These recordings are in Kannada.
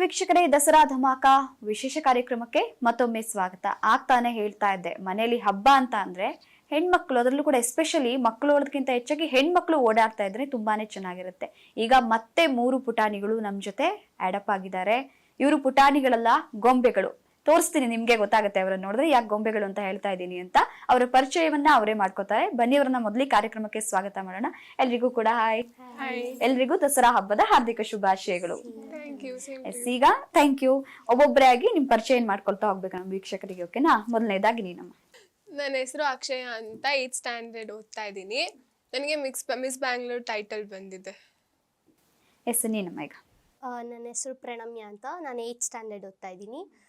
ವೀಕ್ಷಕರೇ, ದಸರಾ ಧಮಾಕ ವಿಶೇಷ ಕಾರ್ಯಕ್ರಮಕ್ಕೆ ಮತ್ತೊಮ್ಮೆ ಸ್ವಾಗತ. ಆಗ್ತಾನೆ ಹೇಳ್ತಾ ಇದ್ದೆ. ಮನೆಯಲ್ಲಿ ಹಬ್ಬ ಅಂತ ಅಂದ್ರೆ ಹೆಣ್ಮಕ್ಳು, ಅದರಲ್ಲೂ ಕೂಡ ಎಸ್ಪೆಷಲಿ ಮಕ್ಕಳು ಓಡೋದಕ್ಕಿಂತ ಹೆಚ್ಚಾಗಿ ಹೆಣ್ಮಕ್ಳು ಓಡಾಡ್ತಾ ಇದ್ರೆ ತುಂಬಾನೇ ಚೆನ್ನಾಗಿರುತ್ತೆ. ಈಗ ಮತ್ತೆ ಮೂರು ಪುಟಾಣಿಗಳು ನಮ್ಮ ಜೊತೆ ಆಡಪ್ ಆಗಿದ್ದಾರೆ. ಇವರು ಪುಟಾಣಿಗಳಲ್ಲ, ಗೊಂಬೆಗಳು. ತೋರಿಸ್ತೀನಿ ನಿಮ್ಗೆ ಗೊತ್ತಾಗುತ್ತೆ ಅವರನ್ನ ನೋಡಿದ್ರೆ ಯಾಕೆ ಗೊಂಬೆಗಳು ಅಂತ ಹೇಳ್ತಾ ಇದ್ದೀನಿ ಅಂತ. ಅವರ ಪರಿಚಯವನ್ನ ಅವರೇ ಮಾಡ್ಕೋತಾರೆ. ಬನ್ನಿ ಅವರನ್ನ ಮೊದಲೇ ಕಾರ್ಯಕ್ರಮಕ್ಕೆ ಸ್ವಾಗತ ಮಾಡೋಣ. ಎಲ್ರಿಗೂ ಕೂಡ ಹಾಯ್. ಎಲ್ರಿಗೂ ದಸರಾ ಹಬ್ಬದ ಹಾರ್ದಿಕ ಶುಭಾಶಯಗಳು. ಈಗ ಥ್ಯಾಂಕ್ ಯು ಒಬ್ಬೊಬ್ಬರೇ ಆಗಿ ನಿಮ್ ಪರಿಚಯ ಏನ್ ಮಾಡ್ಕೊಳ್ತಾ ಹೋಗ್ಬೇಕು ನಮ್ಮ ವೀಕ್ಷಕರಿಗೆ ಓಕೆನಾ ಮೊದಲನೇದಾಗಿ ನೀನಮ್ಮ. ನನ್ನ ಹೆಸರು ಅಕ್ಷಯ ಅಂತ ಏಯ್ತ್ ಸ್ಟ್ಯಾಂಡರ್ಡ್ ಓದ್ತಾ ಇದ್ದೀನಿ. ನನಗೆ ಮಿಕ್ಸ್ ಮಿಸ್ ಬ್ಯಾಂಗ್ಳೂರ್ ಟೈಟಲ್ ಬಂದಿದೆ. ಎಸ್ ನೀನಮ್ಮ ಈಗ. ಆ, ನನ್ನ ಹೆಸರು ಪ್ರಣಮ್ಯ ಅಂತ. ನಾನು ಏಯ್ತ್ ಸ್ಟ್ಯಾಂಡರ್ಡ್ ಓದ್ತಾ ಇದ್ದೀನಿ.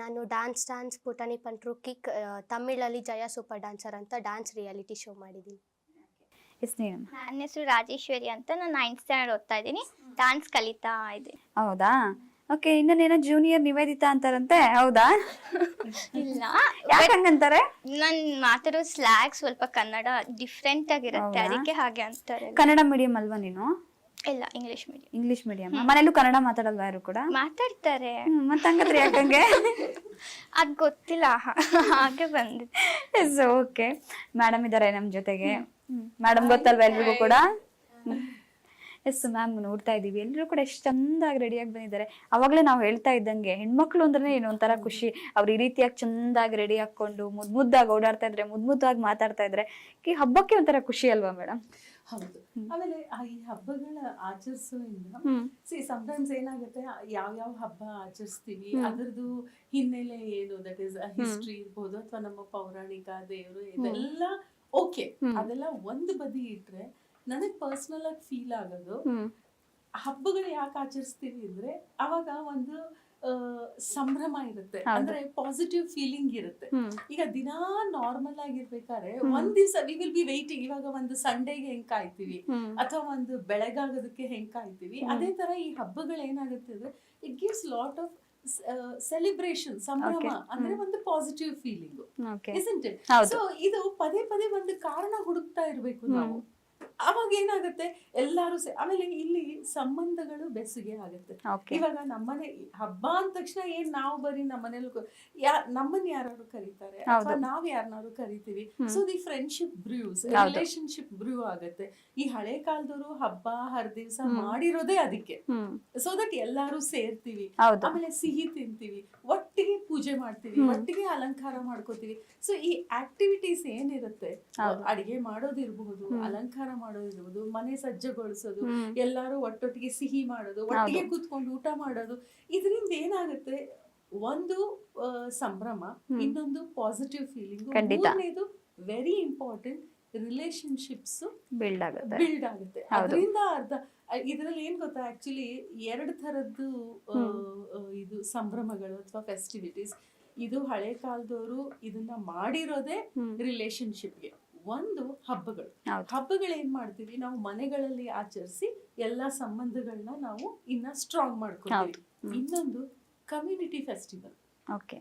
ನಾನು dance dance Putani Pantru kick ತಮಿಳಲ್ಲಿ Jaya super dancer ಅಂತ ಡ್ಯಾನ್ಸ್ ರಿಯಾಲಿಟಿ ಶೋ ಮಾಡಿದ್ದೀನಿ. ನನ್ನ ಹೆಸರು ರಾಜೇಶ್ವರಿ ಅಂತ ನಾನು ನೈನ್ತ್ ಸ್ಟ್ಯಾಂಡರ್ಡ್ ಓದ್ತಾ ಇದ್ದೀನಿ. ಡಾನ್ಸ್ ಕಲಿತಾ ಇದ್ದೀನಿ. ಹೌದಾ? ಓಕೆ ಇನ್ನೇನೋ ಜೂನಿಯರ್ ನಿವೇದಿತಾ ಅಂತಾರಂತೆ ಹೌದಾ? ಇಲ್ಲ. ಯಾಕೆ ಹಂಗಂತಾರೆ? ನಾನು ಮಾತಾಡೋ ಸ್ಲ್ಯಾಗ್ ಸ್ವಲ್ಪ ಕನ್ನಡ ಡಿಫ್ರೆಂಟ್ ಆಗಿರುತ್ತೆ ಅದಕ್ಕೆ ಹಾಗೆ ಅಂತಾರೆ. ಕನ್ನಡ ಮೀಡಿಯಂ ಅಲ್ವಾ ನೀನು? ಇಲ್ಲ ಇಂಗ್ಲಿಷ್ ಮೀಡಿಯಂ ಇಂಗ್ಲಿಷ್ ಮೀಡಿಯಂ ಮನೇಲೂ ಕನ್ನಡ ಮಾತಾಡಲ್ವಾ ಯಾರು ಕೂಡ? ಮಾತಾಡ್ತಾರೆ. ಮತ್ತೆ ಹಂಗಂದ್ರೆ ಯಾಕಂಗೆ ಅದ್ ಗೊತ್ತಿಲ್ಲ. ಹಾಗೆ ಬಂದಿದೆ. ಎಸ್ ಓಕೆ ಮೇಡಮ್ ಇದಾರೆ ನಮ್ ಜೊತೆಗೆ. ಮೇಡಮ್ ಗೊತ್ತಲ್ವಾ ಎಲ್ರಿಗೂ ಕೂಡ? ಎಸ್ ಮ್ಯಾಮ್ ನೋಡ್ತಾ ಇದೀವಿ. ಎಲ್ಲರೂ ಕೂಡ ಎಷ್ಟು ಚಂದಾಗಿ ರೆಡಿಯಾಗಿ ಬಂದಿದ್ದಾರೆ. ಅವಾಗಲೇ ನಾವು ಹೇಳ್ತಾ ಇದ್ದಂಗೆ ಹೆಣ್ಮಕ್ಳು ಅಂದ್ರೆ ಏನೋ ಒಂಥರ ಖುಷಿ. ಅವ್ರು ಈ ರೀತಿಯಾಗಿ ಚಂದಾಗಿ ರೆಡಿ ಹಾಕೊಂಡು ಮುದ್ ಮುದ್ದಾಗಿ ಓಡಾಡ್ತಾ ಇದ್ರೆ ಮುದ್ ಮುದ್ದಾಗಿ ಮಾತಾಡ್ತಾ ಇದ್ರೆ ಈ ಹಬ್ಬಕ್ಕೆ ಒಂಥರ ಖುಷಿ ಅಲ್ವಾ ಮೇಡಮ್ ಹೌದು. ಆಮೇಲೆ ಆ ಈ ಹಬ್ಬಗಳ ಆಚರಿಸೋದ್ರಿಂದ. ಸಿ ಸಮ್ಟೈಮ್ಸ್ ಏನಾಗುತ್ತೆ ಯಾವ ಯಾವ ಹಬ್ಬ ಆಚರಿಸ್ತೀವಿ ಅದರದ್ದು ಹಿನ್ನೆಲೆ ಏನು ದಟ್ ಇಸ್ ಹಿಸ್ಟ್ರಿ ಇರ್ಬೋದು ಅಥವಾ ನಮ್ಮ ಪೌರಾಣಿಕ ದೇವರು ಇದೆಲ್ಲ ಓಕೆ ಅದೆಲ್ಲ ಒಂದು ಬದಿ ಇಟ್ರೆ ನನಗ್ ಪರ್ಸನಲ್ ಆಗಿ ಫೀಲ್ ಆಗೋದು ಹಬ್ಬಗಳು ಯಾಕೆ ಆಚರಿಸ್ತೀವಿ ಅಂದ್ರೆ ಅವಾಗ ಒಂದು ಸಂಭ್ರಮ ಇರುತ್ತೆ. ಅಂದ್ರೆ ಪಾಸಿಟಿವ್ ಫೀಲಿಂಗ್ ಇರುತ್ತೆ. ಈಗ ದಿನಾ ನಾರ್ಮಲ್ ಆಗಿರ್ಬೇಕಾದ್ರೆ ಒಂದ್ ದಿವಸ ವಿ ವಿಲ್ ಬಿ ವೈಟಿಂಗ್ ಇವಾಗ ಒಂದು ಸಂಡೇಗೆ ಹೆಂಗ್ ಕಾಯ್ತೀವಿ? ಅಥವಾ ಒಂದು ಬೆಳಗಾಗೋದಕ್ಕೆ ಹೆಂಗ್ ಕಾಯ್ತೀವಿ? ಅದೇ ತರ ಈ ಹಬ್ಬಗಳು ಏನಾಗುತ್ತೆ ಅಂದ್ರೆ it gives lot of celebration ಸಂಭ್ರಮ ಅಂದ್ರೆ ಒಂದು ಪಾಸಿಟಿವ್ ಫೀಲಿಂಗ್ ಇಟ್ ಸೊ ಇದು ಪದೇ ಪದೇ ಒಂದು ಕಾರಣ ಹುಡುಕ್ತಾ ಇರ್ಬೇಕು ನಾವು. ಅವಾಗ ಏನಾಗುತ್ತೆ? ಎಲ್ಲಾರು ಸೇ ಆಮೇಲೆ ಇಲ್ಲಿ ಸಂಬಂಧಗಳು ಬೆಸುಗೆ ಆಗುತ್ತೆ. ಇವಾಗ ನಮ್ಮನೆ ಹಬ್ಬ ಅಂದ ತಕ್ಷಣ ಏನ್ ನಾವು ಬರೀ ನಮ್ಮನೇಲಿ ಯಾ ನಮ್ಮನ್ ಯಾರು ಕರೀತಾರೆ? ಅಥವಾ ನಾವ್ ಯಾರನ್ನಾರು ಕರಿತೀವಿ? So the friendship brews relationship brew ಆಗುತ್ತೆ. ಈ ಹಳೆ ಕಾಲದವರು ಹಬ್ಬ ಹರಿದಿವ್ಸ ಮಾಡಿರೋದೇ ಅದಕ್ಕೆ. ಸೊ ದಟ್ ಎಲ್ಲಾರು ಸೇರ್ತೀವಿ. ಆಮೇಲೆ ಸಿಹಿ ತಿಂತೀವಿ. ಒಟ್ಟಿಗೆ ಪೂಜೆ ಮಾಡ್ತೀವಿ ಒಟ್ಟಿಗೆ ಅಲಂಕಾರ ಮಾಡ್ಕೋತೀವಿ. ಸೊ ಈ ಆಕ್ಟಿವಿಟೀಸ್ ಏನಿರುತ್ತೆ? ಅಡಿಗೆ ಮಾಡೋದಿರ್ಬಹುದು ಅಲಂಕಾರ ಮಾಡೋದಿರ್ಬಹುದು ಮನೆ ಸಜ್ಜಗೊಳಿಸೋದು ಎಲ್ಲಾರು ಒಟ್ಟೊಟ್ಟಿಗೆ ಸಿಹಿ ಮಾಡೋದು ಒಟ್ಟಿಗೆ ಕೂತ್ಕೊಂಡು ಊಟ ಮಾಡೋದು ಇದರಿಂದ ಏನಾಗುತ್ತೆ? ಒಂದು ಸಂಭ್ರಮ ಇನ್ನೊಂದು ಪಾಸಿಟಿವ್ ಫೀಲಿಂಗ್. ಮೂರನೇದು ವೆರಿ ಇಂಪಾರ್ಟೆಂಟ್ ರಿಲೇಶನ್ಶಿಪ್ಸ್ ಬಿಲ್ಡ್ ಆಗುತ್ತೆ. ಬಿಲ್ಡ್ ಆಗುತ್ತೆ. ಅದರಿಂದ ಅರ್ಧ ಇದರಲ್ಲಿ ಏನ್ ಗೊತ್ತಾ? ಆಕ್ಚುಲಿ ಎರಡು ತರದ್ದು ಇದು ಸಂಭ್ರಮಗಳು ಅಥವಾ ಫೆಸ್ಟಿವಿಟೀಸ್ ಇದು ಹಳೆ ಕಾಲದವರು ಇದನ್ನ ಮಾಡಿರೋದೇ ರಿಲೇಶನ್ಶಿಪ್ಗೆ ಒಂದು ಹಬ್ಬಗಳು. ಹಬ್ಬಗಳು ಏನ್ ಮಾಡ್ತೀವಿ? ನಾವು ಮನೆಗಳಲ್ಲಿ ಆಚರಿಸಿ ಎಲ್ಲಾ ಸಂಬಂಧಗಳನ್ನ ನಾವು ಇನ್ನ ಸ್ಟ್ರಾಂಗ್ ಮಾಡ್ಕೊತೀವಿ. ಇನ್ನೊಂದು community festival okay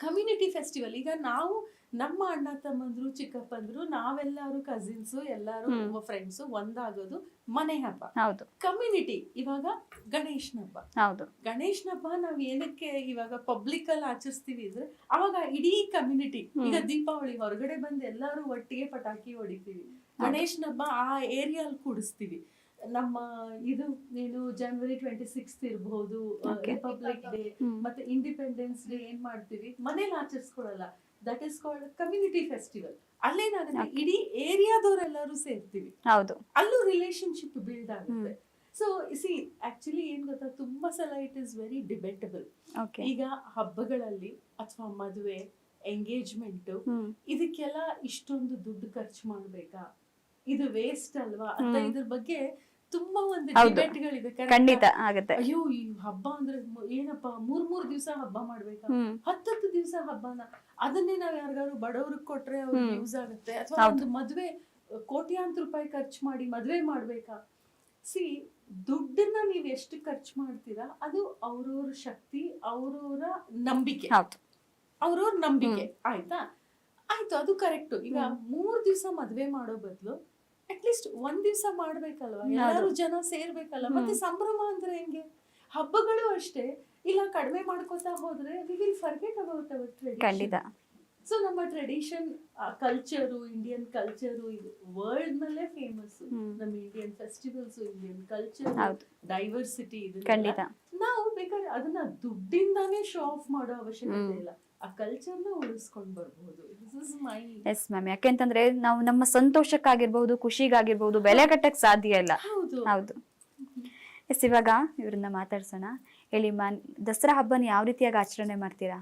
community festival ಈಗ ನಾವು ನಮ್ಮ ಅಣ್ಣ ತಮ್ಮಂದ್ರು ಚಿಕ್ಕಪ್ಪಂದ್ರು ನಾವೆಲ್ಲರೂ ಕಸಿನ್ಸ್ ಎಲ್ಲಾರು ಫ್ರೆಂಡ್ಸ್ ಒಂದಾಗೋದು ಮನೆ ಹಬ್ಬ. ಹೌದು. ಕಮ್ಯುನಿಟಿ ಇವಾಗ ಗಣೇಶನ ಹಬ್ಬ. ಹೌದು. ಗಣೇಶನ ಹಬ್ಬ ನಾವ್ ಏನಕ್ಕೆ ಇವಾಗ ಪಬ್ಲಿಕ್ ಅಲ್ಲಿ ಆಚರಿಸ್ತೀವಿ ಅಂದ್ರೆ ಅವಾಗ ಇಡೀ ಕಮ್ಯುನಿಟಿ ಈಗ ದೀಪಾವಳಿ ಹೊರಗಡೆ ಬಂದು ಎಲ್ಲಾರು ಒಟ್ಟಿಗೆ ಪಟಾಕಿ ಹೊಡಿತೀವಿ. ಗಣೇಶನ ಹಬ್ಬ ಆ ಏರಿಯಾಲ್ ಕೂಡಿಸ್ತೀವಿ. ನಮ್ಮ ಇದು ಏನು ಜನವರಿ ಟ್ವೆಂಟಿ ಸಿಕ್ಸ್ ಇರಬಹುದು ರಿಪಬ್ಲಿಕ್ ಡೇ ಮತ್ತೆ ಇಂಡಿಪೆಂಡೆನ್ಸ್ ಡೇ ಏನ್ ಮಾಡ್ತೀವಿ? ಮನೇಲಿ ಆಚರಿಸ್ಕೊಳಲ್ಲ that is called community festival ಅಲ್ಲೇನಾಗುತ್ತೆ? ಇಡೀ ಏರಿಯಾದವರೆಲ್ಲರೂ ಸೇರ್ತೀವಿ. ಹೌದು. ಅಲ್ಲೂ ರಿಲೇಶನ್ಶಿಪ್ ಬಿಲ್ಡ್ ಆಗುತ್ತೆ. ಸೊ ಸಿ ಆಕ್ಚುಲಿ ಏನ್ ಗೊತ್ತಾ? ತುಂಬಾ ಸಲ ಇಟ್ ಇಸ್ ವೆರಿ ಡಿಬೆಟಬಲ್ ಈಗ ಹಬ್ಬಗಳಲ್ಲಿ ಅಥವಾ ಮದುವೆ ಎಂಗೇಜ್ಮೆಂಟ್ ಇದಕ್ಕೆಲ್ಲ ಇಷ್ಟೊಂದು ದುಡ್ಡು ಖರ್ಚು ಮಾಡ್ಬೇಕಾ? ಇದು ವೇಸ್ಟ್ ಅಲ್ವಾ? ಅಂತ ಇದ್ರ ಬಗ್ಗೆ ತುಂಬಾ ಒಂದು. ಡಿಬೇಟ್ಗಳಿದೆ ಖಂಡಿತ ಆಗುತ್ತೆ. ಅಯ್ಯೋ ಈ ಹಬ್ಬ ಅಂದ್ರೆ ಏನಪ್ಪ ಮೂರ್ ಮೂರ್ ದಿವಸ ಹಬ್ಬ ಮಾಡ್ಬೇಕಾ? ಹತ್ತತ್ತು ದಿವಸ ಹಬ್ಬನ. ಅದನ್ನೇ ನಾವ್ ಯಾರಿಗಾದ್ರು ಬಡವ್ರಿಗೆ ಕೊಟ್ರೆ ಅವ್ರಿಗೆ ಯೂಸ್ ಆಗುತ್ತೆ. ಅಥವಾ ಒಂದು ಮದ್ವೆ ಕೋಟ್ಯಾಂತರ ರೂಪಾಯಿ ಖರ್ಚು ಮಾಡಿ ಮದ್ವೆ ಮಾಡ್ಬೇಕಾ? ಸಿ ದುಡ್ಡನ್ನ ನೀವ್ ಎಷ್ಟು ಖರ್ಚು ಮಾಡ್ತೀರಾ ಅದು ಅವ್ರವ್ರ ಶಕ್ತಿ ಅವ್ರವ್ರ ನಂಬಿಕೆ. ಅವ್ರವ್ರ ನಂಬಿಕೆ. ಆಯ್ತಾ? ಆಯ್ತು ಅದು ಕರೆಕ್ಟ್ ಈಗ ಮೂರ್ ದಿವಸ ಮದ್ವೆ ಮಾಡೋ ಬದಲು ಅಟ್ಲೀಸ್ಟ್ ಒಂದ್ ದಿವ್ಸ ಮಾಡ್ಬೇಕಲ್ವ? ಎಲ್ಲರೂ ಜನ ಸೇರ್ಬೇಕಲ್ಲ ಮತ್ತೆ ಸಂಭ್ರಮ ಅಂದ್ರೆ ಹೆಂಗೆ? ಹಬ್ಬಗಳು ಅಷ್ಟೇ. ಇಲ್ಲ ಕಡಿಮೆ ಮಾಡ್ಕೋತಾ ಹೋದ್ರೆ we will forget about our ಖಂಡಿತ. ಸೊ ನಮ್ಮ ಟ್ರೆಡಿಷನ್ ಕಲ್ಚರು ಇಂಡಿಯನ್ ಕಲ್ಚರು ಇದು ವರ್ಲ್ಡ್ ನಲ್ಲೇ ಫೇಮಸ್. ನಮ್ಮ Indian festivals Indian culture diversity ಇದು ಖಂಡಿತ. ನಾವು ಬೇಕಾದ್ರೆ ಅದನ್ನ ದುಡ್ಡಿಂದಾನೇ ಶೋ ಆಫ್ ಮಾಡೋ ಅವಶ್ಯಕತೆ ಇಲ್ಲ. ಆ ಕಲ್ಚರ್ನ ಉಳಿಸ್ಕೊಂಡ್ ಬರ್ಬೋದು. This is my yes ma'am ಯಾಕೆಂತಂದ್ರೆ ನಾವು ನಮ್ಮ ಸಂತೋಷಕ್ಕಾಗಿರ್ಬಹುದು ಖುಷಿಗಾಗಿರ್ಬಹುದು ಬೆಲೆ ಕಟ್ಟಕ್ ಸಾಧ್ಯ ಇಲ್ಲ. ಹೌದು. ಹೌದು. ಎಸ್ ಇವಾಗ ಇವ್ರನ್ನ ಮಾತಾಡ್ಸೋಣ. ಹೇಳಿ ಮಾ ದಸರಾ ಹಬ್ಬನ ಯಾವ ರೀತಿಯಾಗಿ ಆಚರಣೆ ಮಾಡ್ತೀರಾ?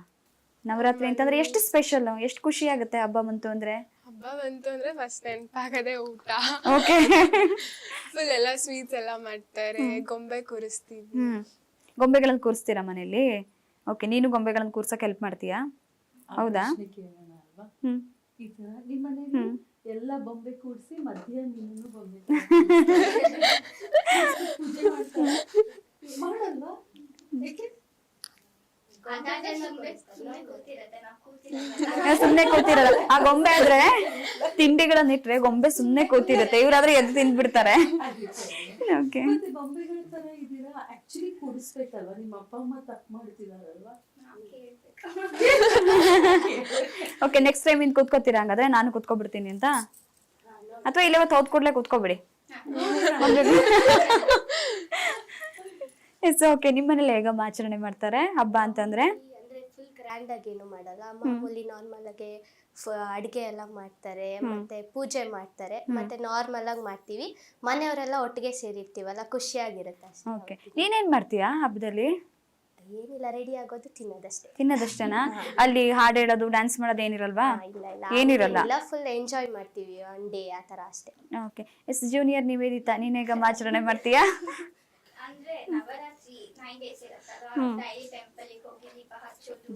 ನವರಾತ್ರಿ ಅಂತಂದ್ರೆ ಎಷ್ಟು ಸ್ಪೆಷಲ್ ಎಷ್ಟು ಖುಷಿ ಆಗುತ್ತೆ ಹಬ್ಬ ಬಂತು ಅಂದ್ರೆ? ಹಬ್ಬ ಬಂತು ಅಂದ್ರೆ ಫಸ್ಟ್ ನೆನಪಾಗದೆ ಊಟ. ಓಕೆ ಫುಲ್ ಎಲ್ಲ ಸ್ವೀಟ್ಸ್ ಎಲ್ಲ ಮಾಡ್ತಾರೆ ಗೊಂಬೆ ಕೂರಿಸ್ತೀವಿ. ಹ್ಮ್. ಗೊಂಬೆಗಳನ್ನ ಕೂರಿಸ್ತೀರಾ ಮನೇಲಿ ಓಕೆ ನೀನು ಗೊಂಬೆಗಳನ್ನ ಕೂರ್ಸಕ್ ಹೆಲ್ಪ್ ಮಾಡ್ತೀಯಾ ಹೌದಾ? ಹ್ಮ್ ಈ ತರ ನಿಮ್ಮ ಮನೇಲಿ ಎಲ್ಲ ಬೊಂಬೆ ಕೂಡಿಸಿ ಮಧ್ಯ ನೀನು ಬೊಂಬೆ ಪೂಜೆ ಮಾಡ್ತಾರಾ? ಮಾಡಲ್ವಾ ಯಾಕೆ? ಸುಮ್ನೆ ಕೂತಿರಲ್ಲ. ಆ ಗೊಂಬೆ ಆದ್ರೆ ತಿಂಡಿಗಳನ್ನ ಇಟ್ರೆ ಗೊಂಬೆ ಸುಮ್ನೆ ಕೂತಿರುತ್ತೆ. ಇವ್ರಾದ್ರೆ ಎದ್ದು ತಿಂದ್ಬಿಡ್ತಾರೆ. ಓಕೆ ಮತ್ತೆ ಬೊಂಬೆಗಳ ತರ ಇದೀರಾ ಆಕ್ಚುಲಿ ಕೂಡಿಸ್ಬೇಕಲ್ವಾ? ನಿಮ್ಮ ಅಪ್ಪ ಅಮ್ಮ ತಪ್ಪು ಮಾಡ್ತಿದಾರಲ್ವಾ? ಓಕೆ ನೆಕ್ಸ್ಟ್ ಟೈಮ್ ಇನ್ ಕೂತ್ಕೋತೀರಾ ಹಂಗಾದ್ರೆ? ನಾನು ಕೂತ್ಕೊಬಿಡ್ತೀನಿ ಅಂತ? ಅಥವಾ ಇಲ್ಲೇ ಹೊತ್ತು ಹೋದ್ ಕೂಡ್ಲೆ ಕೂತ್ಕೊಬಿಡಿ. ಎಸ್ ಓಕೆ ನಿಮ್ಮ ಮನೇಲಿ ಹೇಗಮ್ಮ ಆಚರಣೆ ಮಾಡ್ತಾರೆ? ಹಬ್ಬ ಅಂತಂದ್ರೆ? ಅಂದ್ರೆ ಫುಲ್ ಗ್ರ್ಯಾಂಡ್ ಆಗಿ ಏನು ಮಾಡಲ್ಲ. ಮಾಮೂಲಿ ನಾರ್ಮಲ್ ಆಗಿ ಅಡಿಗೆ ಎಲ್ಲ ಮಾಡ್ತಾರೆ ಮತ್ತೆ ಪೂಜೆ ಮಾಡ್ತಾರೆ ಮತ್ತೆ ನಾರ್ಮಲ್ ಆಗಿ ಮಾಡ್ತೀವಿ. ಮನೆಯವರೆಲ್ಲ ಒಟ್ಟಿಗೆ ಸೇರಿರ್ತೀವಲ್ಲ ಖುಷಿಯಾಗಿರುತ್ತೆ ಅಷ್ಟೇ ಓಕೆ ನೀನೇನ್ ಮಾಡ್ತೀಯಾ ಹಬ್ಬದಲ್ಲಿ? ಏನಿಲ್ಲ ರೆಡಿ ಆಗೋದು ತಿನ್ನೋದಷ್ಟೇ. ತಿನ್ನೋದಷ್ಟೇನಾ? ಅಲ್ಲಿ ಹಾಡು ಹೇಳೋದು ಡ್ಯಾನ್ಸ್ ಮಾಡೋದು ಏನಿರಲ್ವಾ? ಹಾ, ಇಲ್ಲ ಇಲ್ಲ. ಏನಿರಲ್ಲ. ಫುಲ್ ಎಂಜಾಯ್ ಮಾಡ್ತೀವಿ ಒನ್ ಡೇ ಆ ತರ ಅಷ್ಟೇ. ಓಕೆ ಎಸ್ ಜೂನಿಯರ್ ನಿವೇದಿತಾ ನೀನ್ ಹೇಗಮ್ಮ ಆಚರಣೆ ಮಾಡ್ತೀಯಾ?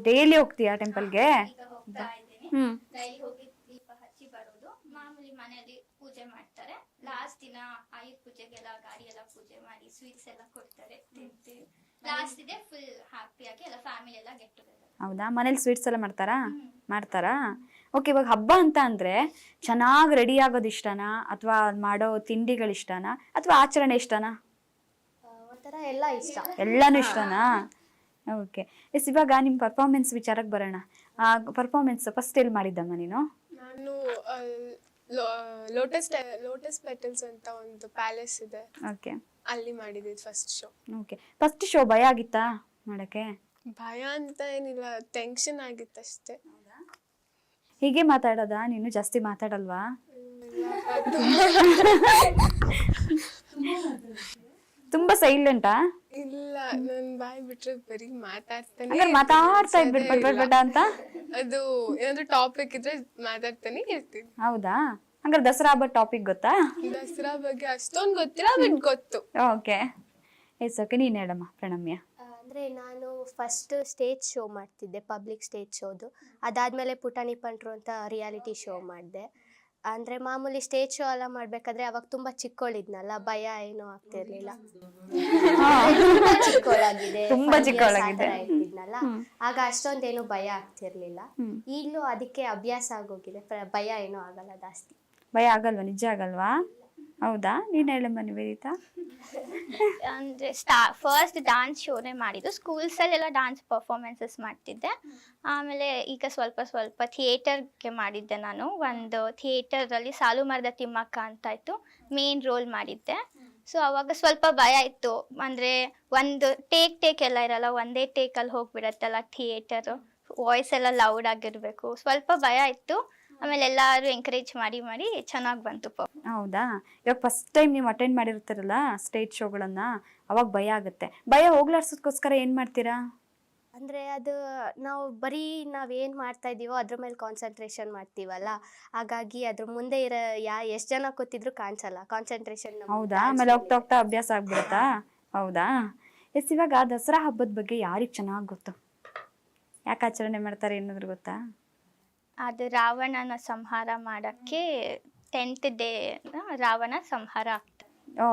ಡೈಲಿ ಹೋಗ್ತೀಯಾ ಟೆಂಪಲ್ಗೆ ಹ್ಮ್. ಮಾಮೂಲಿ ಮನೆಯಲ್ಲಿ ಪೂಜೆ ಮಾಡ್ತಾರೆ. ಲಾಸ್ಟ್ ದಿನ ಆಯುಧ ಪೂಜೆಗೆಲ್ಲ ಗಾಡಿ ಎಲ್ಲ ಪೂಜೆ ಮಾಡಿ ಸ್ವೀಟ್ಸ್ ಎಲ್ಲ ಕೊಡ್ತಾರೆ. ತಿಂತೀವಿ. ಲಾಸ್ಟ್ ಇದೆ ಫುಲ್ ಹ್ಯಾಪಿಯಾಗಿ ಎಲ್ಲ ಫ್ಯಾಮಿಲಿ ಎಲ್ಲ ಗೆಟ್ ಟುಗೆದರ್ ಹೌದಾ? ಮನೇಲಿ ಸ್ವೀಟ್ಸ್ ಎಲ್ಲ ಮಾಡ್ತಾರಾ? ಮಾಡ್ತಾರಾ? ಓಕೆ ಇವಾಗ ಹಬ್ಬ ಅಂತ ಅಂದ್ರೆ ಚೆನ್ನಾಗಿ ರೆಡಿ ಆಗೋದು ಇಷ್ಟನಾ? ಅಥವಾ ಮಾಡೋ ತಿಂಡಿಗಳು ಇಷ್ಟನಾ? ಅಥವಾ ಆಚರಣೆ ಇಷ್ಟನಾ? ಆ, ಒಂಥರ ಎಲ್ಲ ಇಷ್ಟ. ಎಲ್ಲಾನು ಇಷ್ಟನಾ? ಓಕೆ ಎಸ್ ಇವಾಗ ನಿಮ್ಮ ಪರ್ಫಾರ್ಮೆನ್ಸ್ ವಿಚಾರಕ್ಕೆ ಬರೋಣ. ಪರ್ಫಾರ್ಮೆನ್ಸ್ ಫಸ್ಟ್ ಎಲ್ಲಿ ಮಾಡಿದ್ದಮ್ಮ ನೀನು? ನಾನು ಲೋಟಸ್ ಲೋಟಸ್ ಪೆಟಲ್ಸ್ ಅಂತ ಒಂದು ಪ್ಯಾಲೇಸ್ ಇದೆ. ಓಕೆ ಅಲ್ಲಿ ಮಾಡಿದ್ವಿ first show okay first show ಭಯ ಆಗಿತ್ತಾ ಮಾಡಕ್ಕೆ? ಭಯ ಅಂತ ಏನಿಲ್ಲ ಟೆನ್ಷನ್ ಆಗಿತ್ತಷ್ಟೇ ಹೀಗೆ ಮಾತಾಡೋದಾ? ನೀನು ಜಾಸ್ತಿ ಮಾತಾಡಲ್ವಾ? ತುಂಬಾ ಸೈಲೆಂಟಾ ಇಲ್ಲ ನನ್ ಬಾಯ್ ಬಿಟ್ರೆ ಬರೀ ಮಾತಾಡ್ತಾನೆ ಅಂದ್ರೆ ಮಾತಾಡ್ತಾ ಇದ್ ಬಿಡ್ ಬಟ್ ಬಟ್ ಅಂತ? ಅದು ಏನಾದ್ರು ಟಾಪಿಕ್ ಇದ್ರೆ ಮಾತಾಡ್ತಾನೆ ಇರ್ತೀನಿ. ಹೌದಾ? ಹಂಗಾರೆ ದಸರಾ ಹಬ್ಬ ಟಾಪಿಕ್ ಗೊತ್ತಾ? ದಸರಾ ಬಗ್ಗೆ ಅಷ್ಟೊಂದು ಗೊತ್ತಿಲ್ಲ ಬಟ್ ಗೊತ್ತು. ಓಕೆ. ಎಸ್ ಓಕೆ ನೀನು ಹೇಳಮ್ಮ ಪ್ರಣಮ್ಯ. ಅಂದ್ರೆ ನಾನು ಫಸ್ಟ್ ಸ್ಟೇಜ್ ಶೋ ಮಾಡ್ತಿದ್ದೆ ಪಬ್ಲಿಕ್ ಸ್ಟೇಜ್ ಶೋದು ಅದಾದ್ಮೇಲೆ ಪುಟಾಣಿ ಪಂಟ್ರು ಅಂತ ರಿಯಾಲಿಟಿ ಶೋ ಮಾಡಿದೆ. ಅಂದ್ರೆ ಮಾಮೂಲಿ ಸ್ಟೇಜ್ ಶೋ ಎಲ್ಲ ಮಾಡ್ಬೇಕಾದ್ರೆ ಅವಾಗ ತುಂಬಾ ಚಿಕ್ಕವಳಿದ್ನಲ್ಲ ಭಯ ಏನೂ ಆಗ್ತಿರ್ಲಿಲ್ಲ. ತುಂಬಾ ಚಿಕ್ಕವಳಾಗಿದೆ ತುಂಬಾ ಆಗ ಅಷ್ಟೊಂದೇನು ಭಯ ಆಗ್ತಿರ್ಲಿಲ್ಲ. ಈಗಲೂ ಅದಕ್ಕೆ ಅಭ್ಯಾಸ ಆಗೋಗಿದೆ ಪ್ರ- ಭಯ ಏನೂ ಆಗಲ್ಲ ಜಾಸ್ತಿ. ಭಯ ಆಗಲ್ವಾ? ನಿಜ ಆಗಲ್ವಾ? ಹೌದಾ? ನೀನು ಹೇಳಮ್ಮ ಅಂದ್ರೆ ಸ್ಟಾ ಫಸ್ಟ್ ಡಾನ್ಸ್ ಶೋನೇ ಮಾಡಿದ್ದು. ಸ್ಕೂಲ್ಸಲ್ಲೆಲ್ಲ ಡಾನ್ಸ್ ಪರ್ಫಾರ್ಮೆನ್ಸಸ್ ಮಾಡ್ತಿದ್ದೆ. ಆಮೇಲೆ ಈಗ ಸ್ವಲ್ಪ ಸ್ವಲ್ಪ ಥಿಯೇಟರ್ಗೆ ಮಾಡಿದ್ದೆ ನಾನು. ಒಂದು ಥಿಯೇಟರಲ್ಲಿ ಸಾಲು ಮರದ ತಿಮ್ಮಕ್ಕ ಅಂತ ಇತ್ತು. ಮೇನ್ ರೋಲ್ ಮಾಡಿದ್ದೆ. ಸೊ ಅವಾಗ ಸ್ವಲ್ಪ ಭಯ ಇತ್ತು. ಅಂದರೆ ಒಂದು ಟೇಕ್ ಟೇಕ್ ಎಲ್ಲ ಇರಲ್ಲ. ಒಂದೇ ಟೇಕಲ್ಲಿ ಹೋಗ್ಬಿಡತ್ತಲ್ಲ ಥಿಯೇಟರು ವಾಯ್ಸ್ ಎಲ್ಲ ಲೌಡ್ ಆಗಿರಬೇಕು. ಸ್ವಲ್ಪ ಭಯ ಇತ್ತು. ಆಮೇಲೆ ಎಲ್ಲರೂ ಎಂಕರೇಜ್ ಮಾಡಿ ಮಾಡಿ ಚೆನ್ನಾಗಿ ಬಂತು ಪ. ಹೌದಾ? ಇವಾಗ ಫಸ್ಟ್ ಟೈಮ್ ನೀವು ಅಟೆಂಡ್ ಮಾಡಿರ್ತೀರಲ್ಲ ಸ್ಟೇಜ್ ಶೋಗಳನ್ನ ಅವಾಗ ಭಯ ಆಗುತ್ತೆ. ಭಯ ಹೋಗ್ಲಾಡ್ಸೋದಕ್ಕೋಸ್ಕರ ಏನು ಮಾಡ್ತೀರಾ? ಅಂದರೆ ಅದು ನಾವು ಬರೀ ನಾವು ಏನು ಮಾಡ್ತಾ ಇದೀವೋ ಅದ್ರ ಮೇಲೆ ಕಾನ್ಸಂಟ್ರೇಷನ್ ಮಾಡ್ತೀವಲ್ಲ. ಹಾಗಾಗಿ ಅದ್ರ ಮುಂದೆ ಇರೋ ಯಾ ಎಷ್ಟು ಜನ ಕೂತಿದ್ರು ಕಾಣಿಸಲ್ಲ. ಕಾನ್ಸಂಟ್ರೇಷನ್ ಹೌದಾ? ಆಮೇಲೆ ಹೋಗ್ತಾ ಹೋಗ್ತಾ ಅಭ್ಯಾಸ ಆಗ್ಬಿಡುತ್ತಾ? ಹೌದಾ? ಎಸ್ ಇವಾಗ ದಸರಾ ಹಬ್ಬದ ಬಗ್ಗೆ ಯಾರಿಗೆ ಚೆನ್ನಾಗಿ ಗೊತ್ತು? ಯಾಕೆ ಆಚರಣೆ ಮಾಡ್ತಾರೆ ಏನಾದ್ರು ಗೊತ್ತಾ? ಅದು ರಾವಣನ ಸಂಹಾರ ಮಾಡಕ್ಕೆ ಟೆಂತ್ ಡೇ ರಾವಣ ಸಂಹಾರ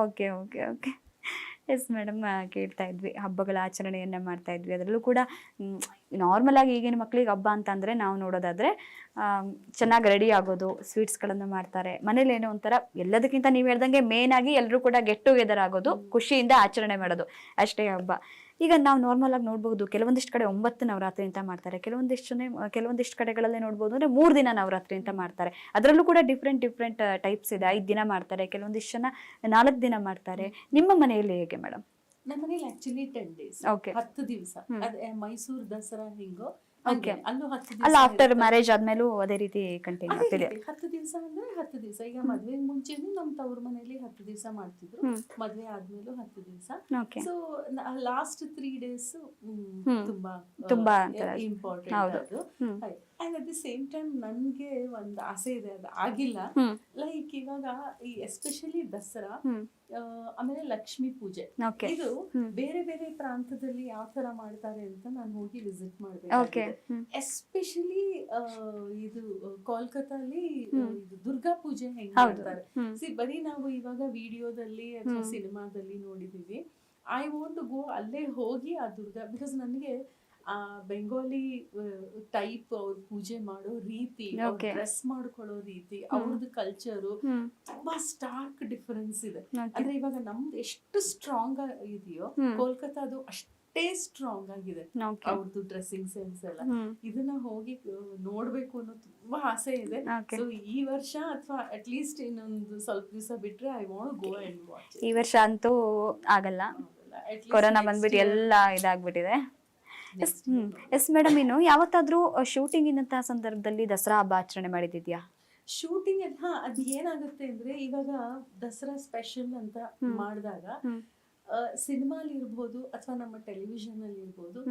okay okay okay yes madam ಕೇಳ್ತಾ ಇದ್ವಿ. ಹಬ್ಬಗಳ ಆಚರಣೆಯನ್ನ ಮಾಡ್ತಾ ಇದ್ವಿ. ಅದರಲ್ಲೂ ಕೂಡ ನಾರ್ಮಲ್ ಆಗಿ ಈಗಿನ ಮಕ್ಳಿಗೆ ಹಬ್ಬ ಅಂತ ನಾವು ನೋಡೋದಾದ್ರೆ ಚೆನ್ನಾಗಿ ರೆಡಿ ಆಗೋದು ಸ್ವೀಟ್ಸ್ಗಳನ್ನು ಮಾಡ್ತಾರೆ. ಮನೇಲಿ ಏನೋ ಒಂಥರ, ಎಲ್ಲದಕ್ಕಿಂತ ನೀವು ಹೇಳ್ದಂಗೆ ಮೇನ್ ಆಗಿ ಎಲ್ಲರೂ ಕೂಡ ಗೆಟ್ ಟುಗೆದರ್ ಆಗೋದು, ಖುಷಿಯಿಂದ ಆಚರಣೆ ಮಾಡೋದು. ಅಷ್ಟೇ ಹಬ್ಬ. ಈಗ ನಾವು ನಾರ್ಮಲ್ ಆಗಿ ನೋಡ್ಬೋದು ಕೆಲವೊಂದಿಷ್ಟು ಕಡೆ ಒಂಬತ್ತು ನವರಾತ್ರಿ ಅಂತ ಮಾಡ್ತಾರೆ ಕೆಲವೊಂದಿಷ್ಟು ಜನ ಕೆಲವೊಂದಿಷ್ಟು ಕಡೆಗಳಲ್ಲಿ ನೋಡ್ಬೋದು ಅಂದ್ರೆ ಮೂರು ದಿನ ನವರಾತ್ರಿ ಅಂತ ಮಾಡ್ತಾರೆ. ಅದರಲ್ಲೂ ಕೂಡ ಡಿಫ್ರೆಂಟ್ ಡಿಫ್ರೆಂಟ್ ಟೈಪ್ಸ್ ಇದೆ. ಐದು ದಿನ ಮಾಡ್ತಾರೆ ಕೆಲವೊಂದಿಷ್ಟು ಜನ ನಾಲ್ಕು ದಿನ ಮಾಡ್ತಾರೆ. ನಿಮ್ಮ ಮನೆಯಲ್ಲಿ ಹೇಗೆ ಮೇಡಮ್ ನಮ್ಮ ಮನೇಲಿ ಆಕ್ಚುಲಿ ಟೆನ್ ಡೇಸ್. ಹತ್ತು ದಿವಸ. ಅದೇ ಮೈಸೂರು ದಸರಾ ಹಿಂಗೋ ಹಂಗೆ. ಅಲ್ಲೂ ಹತ್ತು ಅಲ್ಲ ಆಫ್ಟರ್ ಮ್ಯಾರೇಜ್ ಆದ್ಮೇಲೂ ಅದೇ ರೀತಿ ಕಂಟಿನ್ಯೂ ಅದೇ ಆಗ್ತಿದೆ. ರೀತಿ, ಹತ್ತು ದಿವಸ ಅಂದ್ರೆ ಹತ್ತು ದಿವಸ. ಈಗ ಮದ್ವೆ ಮುಂಚೆನೂ ನಮ್ ತವ್ರ ಮನೇಲಿ ಹತ್ತು ದಿವಸ ಮಾಡ್ತಿದ್ರು. ಮದ್ವೆ ಆದ್ಮೇಲೂ ಹತ್ತು ದಿವಸ. Okay so last three days ತುಂಬಾ ತುಂಬಾ ಇಂಪಾರ್ಟೆಂಟ್ ಹೌದು. ಅದು. ಹ್ಮ್. And at the same time ನನ್ಗೆ ಒಂದು ಆಸೆ ಇದೆ ಅದು ಆಗಿಲ್ಲ. ಲೈಕ್ ಇವಾಗ ಈ ಎಸ್ಪೆಷಲಿ ದಸರಾ ಆಮೇಲೆ ಲಕ್ಷ್ಮಿ ಪೂಜೆ. ಇದು ಬೇರೆ ಬೇರೆ ಪ್ರಾಂತದಲ್ಲಿ ಯಾವ ತರ ಮಾಡ್ತಾರೆ ಅಂತ ನಾನು ಹೋಗಿ ವಿಸಿಟ್ ಮಾಡಿದೆ ಮಾಡ್ಬೇಕು ಎಸ್ಪೆಷಲಿ ಇದು ಕೋಲ್ಕತ್ತಾಲಿ ಇದು ದುರ್ಗಾ ಪೂಜೆ ಹೆಂಗ್ ಮಾಡ್ತಾರೆ. ಸಿ ಬರೀ ನಾವು ಇವಾಗ ವಿಡಿಯೋದಲ್ಲಿ ಅಥವಾ ಸಿನಿಮಾದಲ್ಲಿ ನೋಡಿದೀವಿ ಐ ವಾಂಟ್ ಟು ಗೋ ಅಲ್ಲೇ ಹೋಗಿ ಆ ದುರ್ಗಾ ಬಿಕಾಸ್ ನನಗೆ ಆ ಬೆಂಗಾಲಿ ಟೈಪ್ ಅವ್ರ ಪೂಜೆ ಮಾಡೋ ರೀತಿ. ಡ್ರೆಸ್ ಮಾಡ್ಕೊಳ್ಳೋ ರೀತಿ ಅವ್ರದ್ದು ಕಲ್ಚರು ತುಂಬಾ ಸ್ಟಾರ್ಕ್ ಡಿಫರೆನ್ಸ್ ಇದೆ. ಅಂದ್ರೆ ಇವಾಗ ನಮ್ದು ಎಷ್ಟು ಸ್ಟ್ರಾಂಗ್ ಇದೆಯೋ ಕೋಲ್ಕತಾ ಕೋಲ್ಕತ್ತಾದು ಅಷ್ಟೇ ಸ್ಟ್ರಾಂಗ್ ಆಗಿದೆ. ಅವ್ರದ್ದು ಡ್ರೆಸ್ಸಿಂಗ್ ಸೆನ್ಸ್ ಎಲ್ಲ. ಇದನ್ನ ಹೋಗಿ ನೋಡ್ಬೇಕು ಅನ್ನೋ ತುಂಬಾ ಆಸೆ ಇದೆ. ಸೊ ಈ ವರ್ಷ ಅಥವಾ ಅಟ್ ಲೀಸ್ಟ್ ಇನ್ನೊಂದು ಸ್ವಲ್ಪ ದಿವಸ ಬಿಟ್ರೆ I want go and watch ಈ ವರ್ಷ ಅಂತೂ ಆಗಲ್ಲ. ಕೊರೋನಾ ಬಂದ್ಬಿಟ್ಟು ಎಲ್ಲ ಇದಾಗ್ಬಿಟ್ಟಿದೆ. Yes hmm. ಎಸ್ ಮೇಡಮ್ ಇನ್ನು ಯಾವತ್ತಾದ್ರೂ ಶೂಟಿಂಗ್ ಇನ್ನಂತಹ ಸಂದರ್ಭದಲ್ಲಿ ದಸರಾ ಹಬ್ಬ ಆಚರಣೆ ಮಾಡಿದ್ಯಾ ಶೂಟಿಂಗ್ ಎಲ್ಲ ಅದ್ ಏನಾಗುತ್ತೆ ಅಂದ್ರೆ ಇವಾಗ ದಸರಾ ಸ್ಪೆಷಲ್ ಅಂತ. ಮಾಡಿದಾಗ ಸಿನಿಮಾ ಸಿನಿಮಾಲಿ ಇರ್ಬೋದು ಅಥವಾ ನಮ್ಮ ಟೆಲಿವಿಷನ್ ಅಲ್ಲಿ ಇರ್ಬೋದು.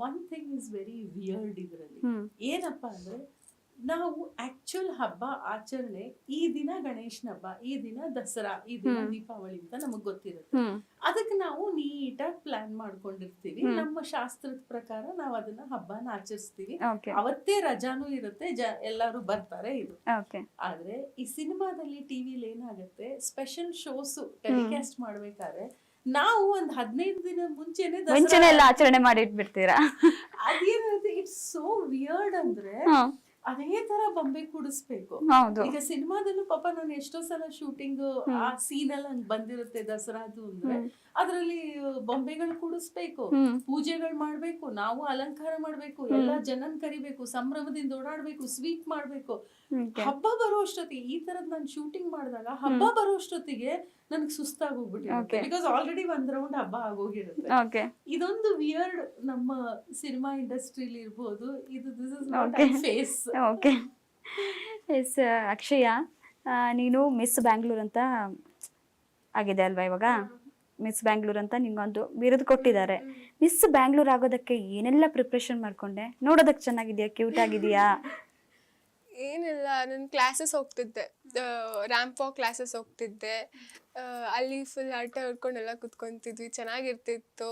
One thing is very weird ಇದರಲ್ಲಿ. ಏನಪ್ಪಾ ಅಂದ್ರೆ ನಾವು ಆಕ್ಚುಯಲ್ ಹಬ್ಬ ಆಚರಣೆ ಈ ದಿನ ಗಣೇಶನ ಹಬ್ಬ ಈ ದಿನ ದಸರಾ ಈ ದಿನ ದೀಪಾವಳಿ ಅಂತ ನಮಗ್ ಗೊತ್ತಿರುತ್ತೆ. ಅದಕ್ಕೆ ನಾವು ನೀಟಾಗಿ ಪ್ಲಾನ್ ಮಾಡ್ಕೊಂಡಿರ್ತೀವಿ. ನಮ್ಮ ಶಾಸ್ತ್ರದ ಪ್ರಕಾರ ನಾವು ಅದನ್ನ ಹಬ್ಬನ ಆಚರಿಸ್ತೀವಿ. ಅವತ್ತೇ ರಜಾನೂ ಇರುತ್ತೆ. ಜ ಎಲ್ಲಾರು ಬರ್ತಾರೆ ಇದು. ಆದ್ರೆ ಈ ಸಿನಿಮಾದಲ್ಲಿ ಟಿವಿಲಿ ಏನಾಗುತ್ತೆ ಸ್ಪೆಷಲ್ ಶೋಸ್ ಟೆಲಿಕಾಸ್ಟ್ ಮಾಡ್ಬೇಕಾದ್ರೆ ನಾವು ಒಂದ್ ಹದಿನೈದು ದಿನ ಮುಂಚೆನೆ ದಸರಾ- ಮುಂಚೆನೆ ಎಲ್ಲ ಆಚರಣೆ ಮಾಡಿ ಇಟ್ಬಿಡ್ತೀರಾ? ಇಟ್ಸ್ ಸೋ ವಿಯರ್ಡ್ ಅಂದ್ರೆ. ಅದೇ ತರ ಬೊಂಬೆ ಕೂಡಿಸ್ಬೇಕು. ಹೌದು. ಈಗ ಸಿನಿಮಾದಲ್ಲೂ ಪಾಪ ನಾನು ಎಷ್ಟೋ ಸಲ ಶೂಟಿಂಗ್ ಆ ಸೀನ್ ಎಲ್ಲ ಹಂಗ್ ಬಂದಿರುತ್ತೆ ದಸರಾದು ಅಂದ್ರೆ ಅದರಲ್ಲಿ ಬೊಂಬೆಗಳು ಕೂಡಿಸ್ಬೇಕು. ಪೂಜೆಗಳು ಮಾಡ್ಬೇಕು ನಾವು ಅಲಂಕಾರ ಮಾಡ್ಬೇಕು ಎಲ್ಲ ಜನನ್ ಕರಿಬೇಕು ಸಂಭ್ರಮದಿಂದ ಓಡಾಡ್ಬೇಕು ಸ್ವೀಟ್ ಮಾಡ್ಬೇಕು. ಹಬ್ಬ ಬರೋ ಅಷ್ಟೊತ್ತಿಗೆ ಈ ತರದ್ ನಾನು ಶೂಟಿಂಗ್ ಮಾಡಿದಾಗ ಹಬ್ಬ ಬರೋ ಅಷ್ಟೊತ್ತಿಗೆ ನನಗೆ ಸುಸ್ತಾಗೋಗ್ಬಿಟ್ಟಿರುತ್ತೆ. ಬಿಕಾಸ್ ಆಲ್ರೆಡಿ ಒಂದ್ ರೌಂಡ್ ಹಬ್ಬ ಆಗೋಗಿರುತ್ತೆ. ಓಕೆ ಇದೊಂದು ವಿಯರ್ಡ್ ನಮ್ಮ ಸಿನಿಮಾ ಇಂಡಸ್ಟ್ರಿಲಿ ಇರ್ಬೋದು. ಇದು this is not Okay. Face okay yes Akshaya ಆ, ನೀನು ಮಿಸ್ ಬ್ಯಾಂಗ್ಳೂರ್ ಅಂತ ಆಗಿದೆ ಅಲ್ವಾ ಇವಾಗ? ಮಿಸ್ ಬ್ಯಾಂಗ್ಳೂರ್ ಅಂತ ನಿಂಗೊಂದು ಬಿರುದು ಕೊಟ್ಟಿದ್ದಾರೆ. ಮಿಸ್ ಬ್ಯಾಂಗ್ಳೂರ್ ಆಗೋದಕ್ಕೆ ಏನೆಲ್ಲ ಪ್ರಿಪ್ರೇಷನ್ ಮಾಡ್ಕೊಂಡೆ? ನೋಡೋದಕ್ಕೆ ಚೆನ್ನಾಗಿದೆಯಾ? ಕ್ಯೂಟ್ ಆಗಿದೆಯಾ? ಏನಿಲ್ಲ ನನ್ನ ಕ್ಲಾಸಸ್ ಹೋಗ್ತಿದ್ದೆ. ರ್ಯಾಂಪ್ ವಾಕ್ ಕ್ಲಾಸಸ್ ಹೋಗ್ತಿದ್ದೆ. ಅಲ್ಲಿ ಫುಲ್ ಆಟ ಆಡ್ಕೊಂಡೆಲ್ಲ ಕುತ್ಕೊಂತಿದ್ವಿ ಚೆನ್ನಾಗಿರ್ತಿತ್ತು.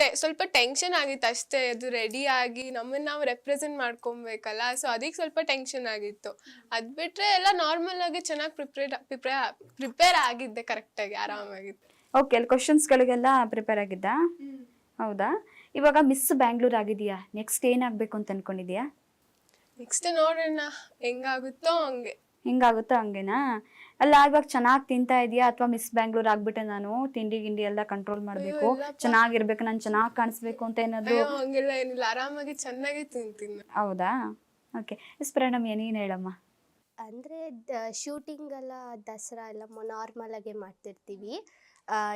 ಟೆ ಸ್ವಲ್ಪ ಟೆನ್ಷನ್ ಆಗಿತ್ತು ಅಷ್ಟೇ ಅದು ರೆಡಿ ಆಗಿ ನಮ್ಮನ್ನು ನಾವು ರೆಪ್ರೆಸೆಂಟ್ ಮಾಡ್ಕೊಬೇಕಲ್ಲ ಸೊ ಅದಕ್ಕೆ ಸ್ವಲ್ಪ ಟೆನ್ಷನ್ ಆಗಿತ್ತು. ಅದು ಬಿಟ್ಟರೆ ಎಲ್ಲ ನಾರ್ಮಲ್ ಆಗಿ ಚೆನ್ನಾಗಿ ಪ್ರಿಪೇರ್ ಪ್ರಿಪೇರ್ ಪ್ರಿಪೇರ್ ಆಗಿದ್ದೆ ಕರೆಕ್ಟಾಗಿ ಆರಾಮಾಗಿತ್ತು ಓಕೆ ಅಲ್ಲಿ ಕ್ವಶನ್ಸ್ಗಳಿಗೆಲ್ಲ ಪ್ರಿಪೇರ್ ಆಗಿದ್ದ? ಹೌದಾ? ಇವಾಗ ಮಿಸ್ ಬ್ಯಾಂಗ್ಳೂರ್ ಆಗಿದೆಯಾ ನೆಕ್ಸ್ಟ್ ಏನಾಗಬೇಕು ಅಂತ ಅನ್ಕೊಂಡಿದ್ಯಾ ನೆಕ್ಸ್ಟ್ ನೋಡೋಣ ಹೆಂಗಾಗುತ್ತೋ ಹಂಗೆ. ಹೆಂಗಾಗುತ್ತೋ ಹಂಗೇನಾ? ಅಲ್ಲ ಇವಾಗ ಚೆನ್ನಾಗಿ ತಿಂತಾ ಇದೆಯಾ ಅಥವಾ ಮಿಸ್ ಬ್ಯಾಂಗ್ಳೂರ್ ಆಗ್ಬಿಟ್ಟೆ ನಾನು? ತಿಂಡಿ ಗಿಂಡಿ ಎಲ್ಲ ಕಂಟ್ರೋಲ್ ಮಾಡಬೇಕು. ಚೆನ್ನಾಗಿರ್ಬೇಕು ನಾನು ಚೆನ್ನಾಗಿ ಕಾಣಿಸ್ಬೇಕು ಅಂತ ಏನಾದ್ರು ಅಯ್ಯೋ ಹಂಗೆಲ್ಲ ಏನಿಲ್ಲ. ಆರಾಮಾಗಿ ಚೆನ್ನಾಗಿ ತಿಂತೀನಿ ನಾನು. ಹೌದಾ? ಓಕೆ ಎಸ್ ಪ್ರಣಮ್ಯ ಏನೇನು ಹೇಳಮ್ಮ. ಅಂದರೆ ಶೂಟಿಂಗ್ ಎಲ್ಲ ದಸರಾ ಎಲ್ಲ ನಾರ್ಮಲ್ ಆಗೇ ಮಾಡ್ತಿರ್ತೀವಿ.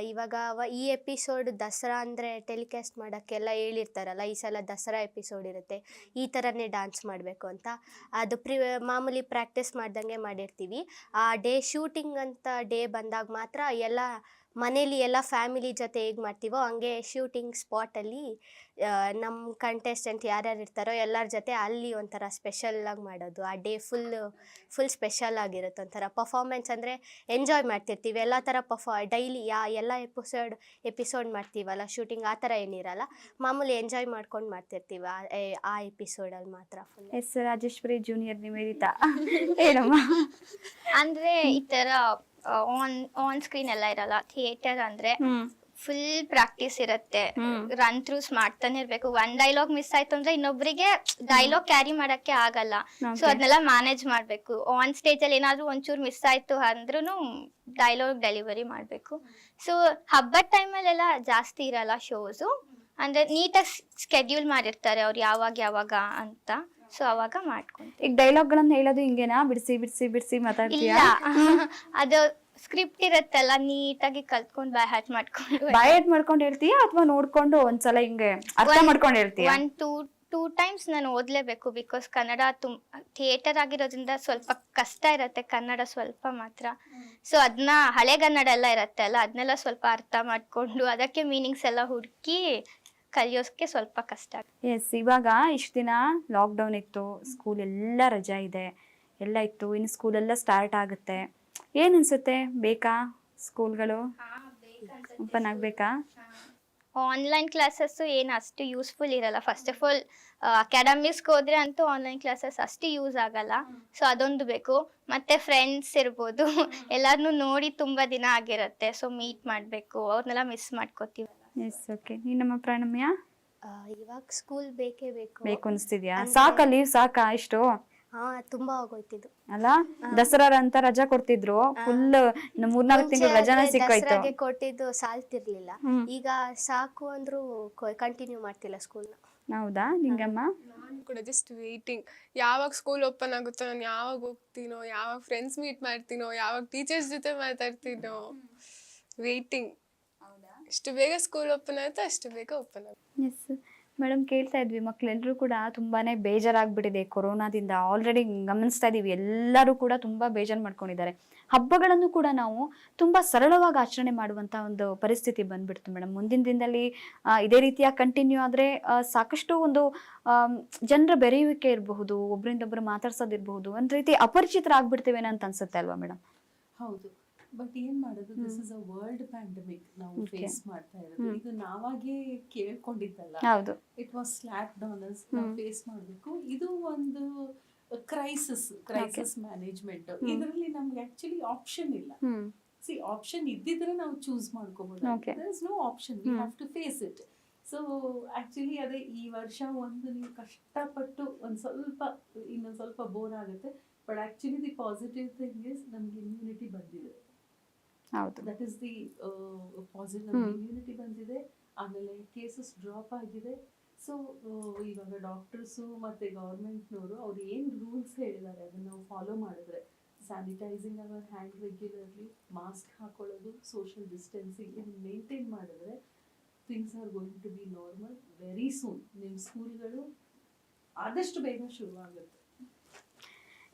ಇವಾಗ ಅವ ಈ ಎಪಿಸೋಡ್ ದಸರಾ ಅಂದರೆ ಟೆಲಿಕಾಸ್ಟ್ ಮಾಡೋಕ್ಕೆಲ್ಲ ಹೇಳಿರ್ತಾರಲ್ಲ, ಈ ಸಲ ದಸರಾ ಎಪಿಸೋಡ್ ಇರುತ್ತೆ. ಈ ಥರನೇ ಡ್ಯಾನ್ಸ್ ಮಾಡಬೇಕು ಅಂತ. ಅದು ಪ್ರಿ, ಮಾಮೂಲಿ ಪ್ರಾಕ್ಟೀಸ್ ಮಾಡ್ದಂಗೆ ಮಾಡಿರ್ತೀವಿ. ಆ ಡೇ ಶೂಟಿಂಗ್ ಅಂತ ಡೇ ಬಂದಾಗ ಮಾತ್ರ ಎಲ್ಲ ಮನೇಲಿ ಎಲ್ಲ ಫ್ಯಾಮಿಲಿ ಜೊತೆ ಹೇಗೆ ಮಾಡ್ತೀವೋ ಹಂಗೆ ಶೂಟಿಂಗ್ ಸ್ಪಾಟಲ್ಲಿ ನಮ್ಮ ಕಂಟೆಸ್ಟೆಂಟ್ ಯಾರ್ಯಾರು ಇರ್ತಾರೋ ಎಲ್ಲರ ಜೊತೆ ಅಲ್ಲಿ ಒಂಥರ ಸ್ಪೆಷಲ್ಲಾಗಿ ಮಾಡೋದು. ಆ ಡೇ ಫುಲ್ ಫುಲ್ ಸ್ಪೆಷಲ್ ಆಗಿರುತ್ತೆ ಒಂಥರ ಪರ್ಫಾರ್ಮೆನ್ಸ್ ಅಂದರೆ ಎಂಜಾಯ್ ಮಾಡ್ತಿರ್ತೀವಿ. ಎಲ್ಲ ಥರ ಪರ್ಫಾ ಡೈಲಿ ಯಾ ಎಲ್ಲ ಎಪಿಸೋಡ್ ಎಪಿಸೋಡ್ ಮಾಡ್ತೀವಲ್ಲ ಶೂಟಿಂಗ್ ಆ ಥರ ಏನಿರಲ್ಲ ಮಾಮೂಲಿ ಎಂಜಾಯ್ ಮಾಡ್ಕೊಂಡು ಮಾಡ್ತಿರ್ತೀವಿ ಆ- ಏ- ಆ ಎಪಿಸೋಡಲ್ಲಿ ಮಾತ್ರ full yes Rajeshwari junior Nivedita? ಏನಮ್ಮ? ಅಂದರೆ ಈ ತರ ಆನ್ ಆನ್ ಸ್ಕ್ರೀನ್ ಎಲ್ಲ ಇರಲ್ಲ ಥಿಯೇಟರ್ ಅಂದ್ರೆ ಫುಲ್ ಪ್ರಾಕ್ಟೀಸ್ ಇರುತ್ತೆ. ರನ್ ಥ್ರೂಸ್ ಮಾಡ್ತಾನೆ ಇರ್ಬೇಕು. ಒಂದ್ ಡೈಲಾಗ್ ಮಿಸ್ ಆಯ್ತು ಅಂದ್ರೆ ಇನ್ನೊಬ್ರಿಗೆ ಡೈಲಾಗ್ ಕ್ಯಾರಿ ಮಾಡಕ್ಕೆ ಆಗಲ್ಲ. ಸೊ. ಅದನ್ನೆಲ್ಲ ಮ್ಯಾನೇಜ್ ಮಾಡ್ಬೇಕು. ಆನ್ ಸ್ಟೇಜ್ ಅಲ್ಲಿ ಏನಾದ್ರೂ ಒಂಚೂರು ಮಿಸ್ ಆಯ್ತು ಅಂದ್ರೂ ಡೈಲಾಗ್ ಡೆಲಿವರಿ ಮಾಡ್ಬೇಕು. ಸೊ ಹಬ್ಬದ ಟೈಮಲ್ಲೆಲ್ಲ ಜಾಸ್ತಿ ಇರಲ್ಲ ಶೋಸು ಅಂದ್ರೆ ನೀಟಾಗಿ ಸ್ಕೆಡ್ಯೂಲ್ ಮಾಡಿರ್ತಾರೆ ಅವ್ರು ಯಾವಾಗ ಯಾವಾಗ ಅಂತ. ಸೊ ಅವಾಗ ಮಾಡ್ಕೊಂಡು ಈಗ ಡೈಲಾಗ್ ಗಳನ್ನ ಹೇಳೋದು ಹಿಂಗೇನಾ? ಬಿಡಿಸಿ ಬಿಡಿಸಿ ಬಿಡಿಸಿ ಇಲ್ಲ. ಮಾತಾಡ್ತೀಯಾ ಅದು ಸ್ಕ್ರಿಪ್ಟ್ ಇರತ್ತಲ್ಲ ನೀಟಾಗಿ ಕಲ್ತ್ಕೊಂಡು ಬೈ ಹ್ಯಾಟ್ ಮಾಡ್ಕೊಂಡು. ಬಾಯ್ ಮಾಡ್ಕೊಂಡು ಹೇಳ್ತೀಯಾ ಅಥವಾ ನೋಡ್ಕೊಂಡು ಒಂದ್ಸಲ ಹಿಂಗೆ ಅರ್ಥ ಮಾಡ್ಕೊಂಡು ಹೇಳ್ತೀಯಾ? ಒನ್ ಟೂ ಟೂ ಟೈಮ್ಸ್ ನಾನು ಓದ್ಲೇಬೇಕು ಬಿಕಾಸ್ ಕನ್ನಡ ತುಂ ಥಿಯೇಟರ್ ಆಗಿರೋದ್ರಿಂದ ಸ್ವಲ್ಪ ಕಷ್ಟ ಇರತ್ತೆ ಕನ್ನಡ ಸ್ವಲ್ಪ ಮಾತ್ರ. ಸೊ ಅದನ್ನ ಹಳೆಗನ್ನಡ ಎಲ್ಲ ಇರತ್ತೆ ಅಲ್ಲ ಅದನ್ನೆಲ್ಲ ಸ್ವಲ್ಪ ಅರ್ಥ ಮಾಡ್ಕೊಂಡು ಅದಕ್ಕೆ ಮೀನಿಂಗ್ಸ್ ಎಲ್ಲ ಹುಡುಕಿ ಕಲಿಯೋಕೆ ಸ್ವಲ್ಪ ಕಷ್ಟ. ಆಗುತ್ತೆ. ಎಸ್ ಇವಾಗ ಇಷ್ಟು ದಿನ ಲಾಕ್ಡೌನ್ ಇತ್ತು ಸ್ಕೂಲ್ ಎಲ್ಲ ರಜಾ ಇದೆ. ಎಲ್ಲ ಇತ್ತು ಇನ್ನು ಸ್ಕೂಲ್ ಎಲ್ಲ ಸ್ಟಾರ್ಟ್ ಆಗುತ್ತೆ. ಏನ್ ಅನ್ಸುತ್ತೆ? ಬೇಕಾ ಸ್ಕೂಲ್ಗಳು ಓಪನ್ ಆಗ್ಬೇಕಾ? ಆನ್ಲೈನ್ ಕ್ಲಾಸಸ್ಸು ಏನು ಅಷ್ಟು ಯೂಸ್ಫುಲ್ ಇರಲ್ಲ. ಫಸ್ಟ್ ಆಫ್ ಆಲ್ ಅಕಾಡೆಮಿಸ್ಗೆ ಹೋದ್ರೆ ಅಂತೂ ಆನ್ಲೈನ್ ಕ್ಲಾಸಸ್ ಅಷ್ಟು ಯೂಸ್ ಆಗಲ್ಲ. ಸೊ ಅದೊಂದು ಬೇಕು. ಮತ್ತೆ ಫ್ರೆಂಡ್ಸ್ ಇರ್ಬೋದು. ಎಲ್ಲರನ್ನೂ ನೋಡಿ ತುಂಬ ದಿನ ಆಗಿರುತ್ತೆ. ಸೊ ಮೀಟ್ ಮಾಡಬೇಕು. ಅವ್ರನ್ನೆಲ್ಲ ಮಿಸ್ ಮಾಡ್ಕೋತೀವಿ. ಎಸ್ ಓಕೆ ನೀನಮ್ಮ ಪ್ರಾಣಮ್ಯ? ಆ, ಇವಾಗ ಸ್ಕೂಲ್ ಬೇಕೇ ಬೇಕು. ಬೇಕು ಅನಿಸ್ತಿದ್ಯಾ? ಸಾಕ ಲೀವ್ ಸಾಕಾ ಇಷ್ಟು? ಹಾ ತುಂಬಾ ಆಗೋಯ್ತಿದ್ದು. ಅಲ್ಲ ದಸರಾ ಅಂತ ರಜಾ ಕೊಡ್ತಿದ್ರು. ಫುಲ್ ಮೂರ್ನಾಲ್ಕು ತಿಂಗಳು ರಜಾನ ಸಿಕ್ಕಾಯ್ತು. ದಸರಾಗೆ ಕೊಟ್ಟಿದ್ದು ಸಾಲ್ತಿರ್ಲಿಲ್ಲ. ಈಗ ಸಾಕು ಅಂದ್ರು ಕಂಟಿನ್ಯೂ ಮಾಡ್ತಿಲ್ಲ ಸ್ಕೂಲ್ ಹೌದಾ ನಿಂಗಮ್ಮ? ನಾನು ಕೂಡ ಜಸ್ಟ್ ವೇಟಿಂಗ್ ಯಾವಾಗ ಸ್ಕೂಲ್ ಓಪನ್ ಆಗುತ್ತೋ ನಾನು ಯಾವಾಗ ಹೋಗ್ತೀನೋ ಯಾವಾಗ ಫ್ರೆಂಡ್ಸ್ ಮೀಟ್ ಮಾಡ್ತೀನೋ ಯಾವಾಗ ಟೀಚರ್ಸ್ ಜೊತೆ ಮಾತಾಡ್ತೀನೋ. ವೇಟಿಂಗ್ ಎಷ್ಟು ಬೇಗ ಸ್ಕೂಲ್ ಓಪನ್ ಆಯಿತು ಅಷ್ಟು ಬೇಗ ಓಪನ್ ಆಗುತ್ತೆ ಎಸ್ ಮೇಡಮ್ ಕೇಳ್ತಾ ಇದ್ವಿ. ಮಕ್ಕಳೆಲ್ಲರೂ ಕೂಡ ತುಂಬಾನೇ ಬೇಜಾರಾಗ್ಬಿಟ್ಟಿದೆ ಕೊರೋನಾದಿಂದ. ಆಲ್ರೆಡಿ ಗಮನಿಸ್ತಾ ಇದ್ದೀವಿ ಎಲ್ಲರೂ ಕೂಡ ತುಂಬಾ ಬೇಜಾರು ಮಾಡ್ಕೊಂಡಿದ್ದಾರೆ. ಹಬ್ಬಗಳನ್ನು ಕೂಡ ನಾವು ತುಂಬಾ ಸರಳವಾಗಿ ಆಚರಣೆ ಮಾಡುವಂತ ಒಂದು ಪರಿಸ್ಥಿತಿ ಬಂದ್ಬಿಡ್ತು ಮೇಡಮ್ ಮುಂದಿನ ದಿನದಲ್ಲಿ ಆ, ಇದೇ ರೀತಿಯ ಕಂಟಿನ್ಯೂ ಆದ್ರೆ ಆ, ಸಾಕಷ್ಟು ಒಂದು ಜನರ ಬೆರೆಯುವಿಕೆ ಇರಬಹುದು ಒಬ್ಬರಿಂದೊಬ್ರು ಮಾತಾಡ್ಸೋದಿರಬಹುದು ಒಂದು ರೀತಿ ಅಪರಿಚಿತರಾಗ್ಬಿಡ್ತೇವೇನೋ ಅಂತ ಅನ್ಸುತ್ತೆ ಅಲ್ವಾ ಮೇಡಮ್ ಹೌದು. ಬಟ್ ಏನ್ ಮಾಡೋದು? This is a world pandemic ನಾವು. ಫೇಸ್ ಮಾಡ್ತಾ ಇರೋದು. ಇದು ನಾವಾಗೇ ಕೇಳ್ಕೊಂಡಿದ್ದಲ್ಲ. ಹೌದು. ಇಟ್ ವಾಸ್ ಸ್ಲ್ಯಾಪ್ ಡೌನರ್ಸ್ ನಾವು ಫೇಸ್ ಮಾಡಬೇಕು. ಇದು ಒಂದು ಕ್ರೈಸಿಸ್ ಕ್ರೈಸಿಸ್ ಮ್ಯಾನೇಜ್ಮೆಂಟ್ ಇದರಲ್ಲಿ ನಮ್ಗೆ ಆಕ್ಚುಲಿ ಆಪ್ಷನ್ ಇಲ್ಲ. ಸಿ ಆಪ್ಷನ್ ಇದ್ದಿದ್ರೆ ನಾವು ಚೂಸ್ ಮಾಡ್ಕೋಬಹುದು. Is no option we have to face it so actually ಅದೇ ಈ ವರ್ಷ ಒಂದು ನೀವು ಕಷ್ಟಪಟ್ಟು ಒಂದು ಸ್ವಲ್ಪ ಇನ್ನೊಂದು ಸ್ವಲ್ಪ ಬೋರ್ ಆಗುತ್ತೆ. But actually the positive thing is ನಮ್ಗೆ ಇಮ್ಯುನಿಟಿ ಬಂದಿದೆ. That is the positive. Immunity ಬಂದಿದೆ. ಆಮೇಲೆ ಕೇಸಸ್ ಡ್ರಾಪ್ ಆಗಿದೆ. ಸೊ ಇವಾಗ ಡಾಕ್ಟರ್ಸು ಮತ್ತೆ ಗೌರ್ಮೆಂಟ್ನವರು ಅವ್ರು ಏನು ರೂಲ್ಸ್ ಹೇಳಿದ್ದಾರೆ? ಅದನ್ನ ಫಾಲೋ ಮಾಡಿದ್ರೆ sanitizing our hand regularly mask ಹಾಕೊಳ್ಳೋದು ಸೋಷಿಯಲ್ ಡಿಸ್ಟೆನ್ಸಿಂಗ್ ಇದನ್ನ ಮೇಂಟೈನ್ ಮಾಡಿದ್ರೆ things are going to be normal very soon ನಿಮ್ಮ ಸ್ಕೂಲ್ಗಳು ಆದಷ್ಟು ಬೇಗ ಶುರುವಾಗುತ್ತೆ.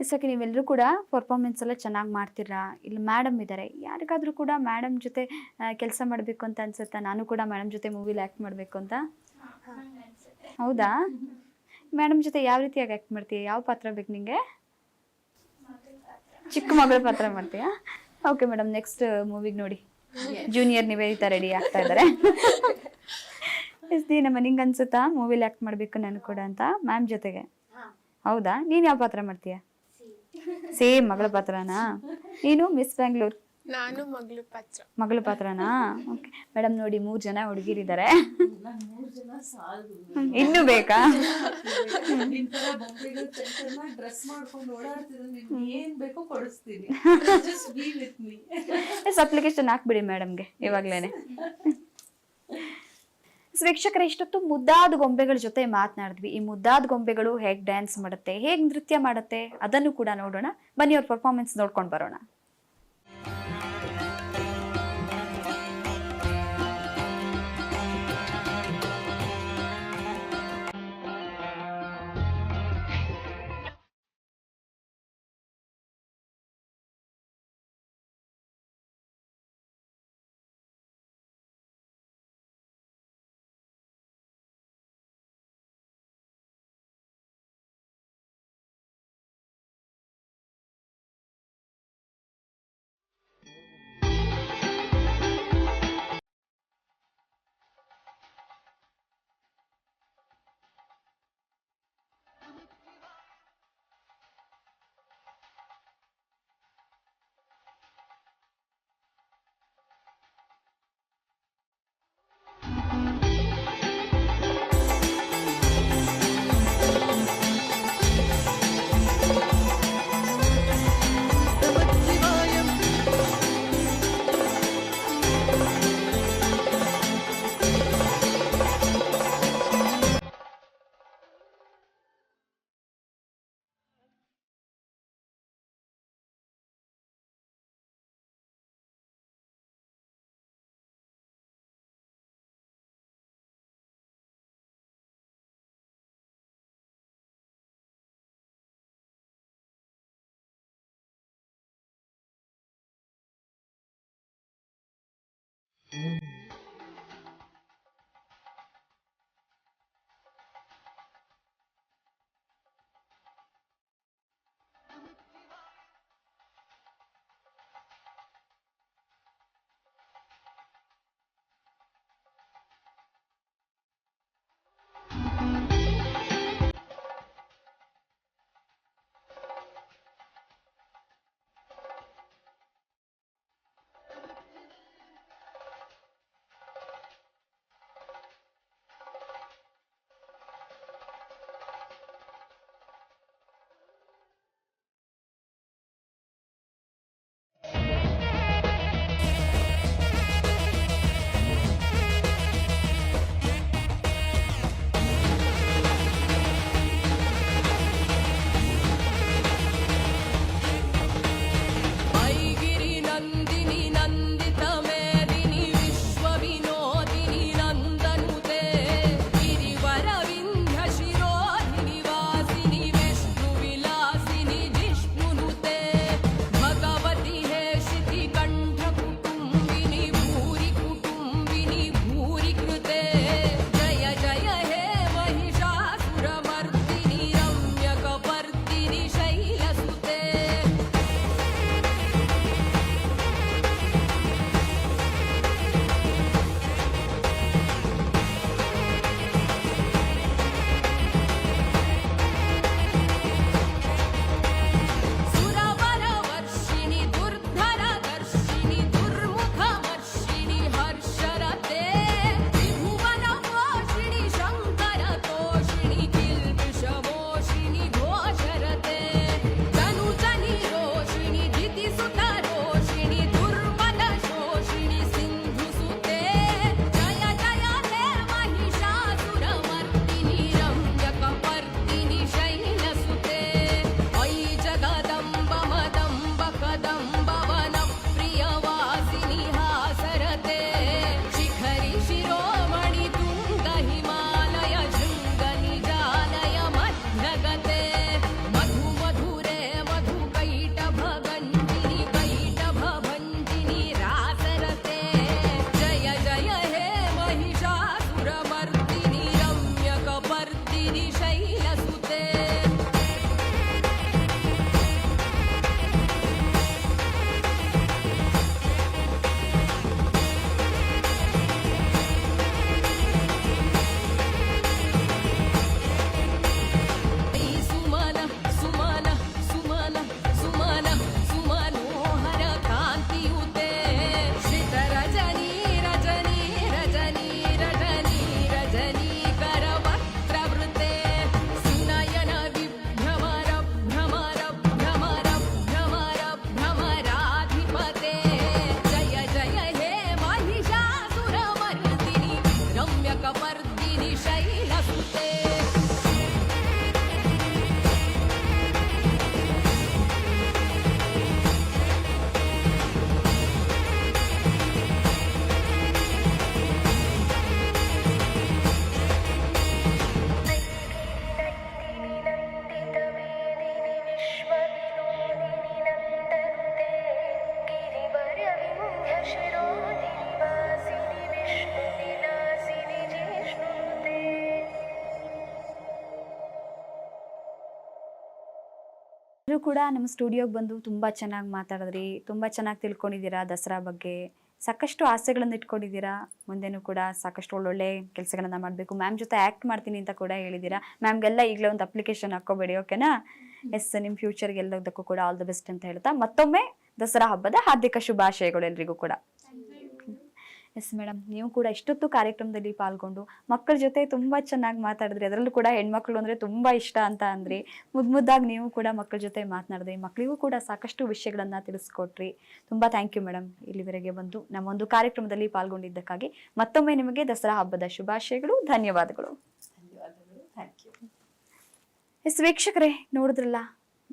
ಓಕೆ ನೀವೆಲ್ಲರೂ ಕೂಡ ಪರ್ಫಾರ್ಮೆನ್ಸ್ ಎಲ್ಲ ಚೆನ್ನಾಗಿ ಮಾಡ್ತೀರಾ? ಇಲ್ಲಿ ಮೇಡಮ್ ಇದ್ದಾರೆ ಯಾರಿಗಾದರೂ ಕೂಡ ಮೇಡಮ್ ಜೊತೆ ಕೆಲಸ ಮಾಡಬೇಕು ಅಂತ ಅನ್ಸುತ್ತಾ? ನಾನು ಕೂಡ ಮೇಡಮ್ ಜೊತೆ ಮೂವಿಲಿ ಆ್ಯಕ್ಟ್ ಮಾಡಬೇಕು ಅಂತ. ಹೌದಾ? ಮೇಡಮ್ ಜೊತೆ ಯಾವ ರೀತಿಯಾಗಿ ಆ್ಯಕ್ಟ್ ಮಾಡ್ತೀಯ? ಯಾವ ಪಾತ್ರ ಬೇಕು ನಿಮಗೆ ಚಿಕ್ಕ ಮಗಳ ಪಾತ್ರ ಮಾಡ್ತೀಯಾ? ಓಕೆ ಮೇಡಮ್ ನೆಕ್ಸ್ಟ್ ಮೂವಿಗೆ ನೋಡಿ. ಜೂನಿಯರ್ ನಿವೇದಿತಾ ರೆಡಿ ಆಗ್ತಾ ಇದ್ದಾರೆ ಎಸ್ ನಮ್ಮ ನಿಂಗೆ ಅನ್ಸುತ್ತಾ? ಮೂವಿಲಿ ಆ್ಯಕ್ಟ್ ಮಾಡಬೇಕು ನಾನು ಕೂಡ ಅಂತ ಮ್ಯಾಮ್ ಜೊತೆಗೆ? ಹೌದಾ? ನೀನು ಯಾವ ಪಾತ್ರ ಮಾಡ್ತೀಯ? ಸೇಮ್ ಮಗಳ ಪಾತ್ರನಾ? ನೀನು ಮಿಸ್ ಬ್ಯಾಂಗ್ಳೂರ್ ನಾನು ಮಗಳು ಪಾತ್ರ. ಮಗಳ ಪಾತ್ರನಾ? ಓಕೆ ಮೇಡಮ್ ನೋಡಿ ಮೂರ್ ಜನ ಹುಡುಗಿರಿದ್ದಾರೆ ಇನ್ನು ಬೇಕಾ? ನಿನ್ ತರ ಬೊಂಬೆಗಳು ಡ್ರೆಸ್ ಮಾಡ್ಕೊಂಡು ಓಡಾಡ್ತಿದ್ರೆ ನಿಮ್ಗೆ ಏನ್ ಬೇಕೋ ಕೊಡಿಸ್ತೀನಿ. Just be with me yes application ಹಾಕ್ಬಿಡಿ ಮೇಡಮ್ಗೆ ಇವಾಗ್ಲೇನೆ. ವೀಕ್ಷಕರ, ಇಷ್ಟೊತ್ತು ಮುದ್ದಾದ ಗೊಂಬೆಗಳ ಜೊತೆ ಮಾತನಾಡಿದ್ವಿ. ಈ ಮುದ್ದಾದ ಗೊಂಬೆಗಳು ಹೇಗೆ ಡ್ಯಾನ್ಸ್ ಮಾಡುತ್ತೆ, ಹೇಗೆ ನೃತ್ಯ ಮಾಡುತ್ತೆ, ಅದನ್ನು ಕೂಡ ನೋಡೋಣ. ಬನ್ನಿ, ಅವ್ರ ಪರ್ಫಾರ್ಮೆನ್ಸ್ ನೋಡ್ಕೊಂಡು ಬರೋಣ. Mm. ಕೂಡ ನಮ್ಮ ಸ್ಟುಡಿಯೋಗೆ ಬಂದು ತುಂಬ ಚೆನ್ನಾಗಿ ಮಾತಾಡಿದ್ರಿ ತುಂಬ ಚೆನ್ನಾಗಿ ತಿಳ್ಕೊಂಡಿದ್ದೀರಾ ದಸರಾ ಬಗ್ಗೆ. ಸಾಕಷ್ಟು ಆಸೆಗಳನ್ನು ಇಟ್ಕೊಂಡಿದ್ದೀರಾ. ಮುಂದೆನೂ ಕೂಡ ಸಾಕಷ್ಟು ಒಳ್ಳೊಳ್ಳೆ ಕೆಲಸಗಳನ್ನ ಮಾಡಬೇಕು. ಮ್ಯಾಮ್ ಜೊತೆ ಆ್ಯಕ್ಟ್ ಮಾಡ್ತೀನಿ ಅಂತ ಕೂಡ ಹೇಳಿದ್ದೀರಾ. ಮ್ಯಾಮ್ಗೆಲ್ಲ ಈಗಲೇ ಒಂದು ಅಪ್ಲಿಕೇಶನ್ ಹಾಕೋಬೇಡಿ ಓಕೆನಾ? ಎಸ್ ನಿಮ್ಮ ಫ್ಯೂಚರ್ಗೆ ಎಲ್ಲದಕ್ಕೂ ಕೂಡ ಆಲ್ ದ ಬೆಸ್ಟ್ ಅಂತ ಹೇಳ್ತಾ ಮತ್ತೊಮ್ಮೆ ದಸರಾ ಹಬ್ಬದ ಹಾರ್ದಿಕ ಶುಭಾಶಯಗಳು ಎಲ್ರಿಗೂ ಕೂಡ. ಎಸ್ ಮೇಡಮ್ ನೀವು ಕೂಡ ಇಷ್ಟೊತ್ತು ಕಾರ್ಯಕ್ರಮದಲ್ಲಿ ಪಾಲ್ಗೊಂಡು ಮಕ್ಕಳ ಜೊತೆ ತುಂಬಾ ಚೆನ್ನಾಗಿ ಮಾತಾಡಿದ್ರಿ. ಅದರಲ್ಲೂ ಕೂಡ ಹೆಣ್ಮಕ್ಳು ಅಂದ್ರೆ ತುಂಬಾ ಇಷ್ಟ ಅಂತ ಅಂದ್ರಿ. ಮುದ್ದು ಮುದ್ದಾಗಿ ನೀವು ಕೂಡ ಮಕ್ಕಳ ಜೊತೆ ಮಾತನಾಡಿದ್ರಿ. ಮಕ್ಕಳಿಗೂ ಕೂಡ ಸಾಕಷ್ಟು ವಿಷಯಗಳನ್ನು ತಿಳಿಸ್ಕೊಟ್ರಿ. ತುಂಬಾ ಥ್ಯಾಂಕ್ ಯು ಮೇಡಮ್ ಇಲ್ಲಿವರೆಗೆ ಬಂದು ನಮ್ಮ ಒಂದು ಕಾರ್ಯಕ್ರಮದಲ್ಲಿ ಪಾಲ್ಗೊಂಡಿದ್ದಕ್ಕಾಗಿ ಮತ್ತೊಮ್ಮೆ ನಿಮಗೆ ದಸರಾ ಹಬ್ಬದ ಶುಭಾಶಯಗಳು. ಧನ್ಯವಾದಗಳು. ಧನ್ಯವಾದಗಳು. ಥ್ಯಾಂಕ್ ಯು ಎಸ್ ವೀಕ್ಷಕರೇ ನೋಡಿದ್ರಲ್ಲ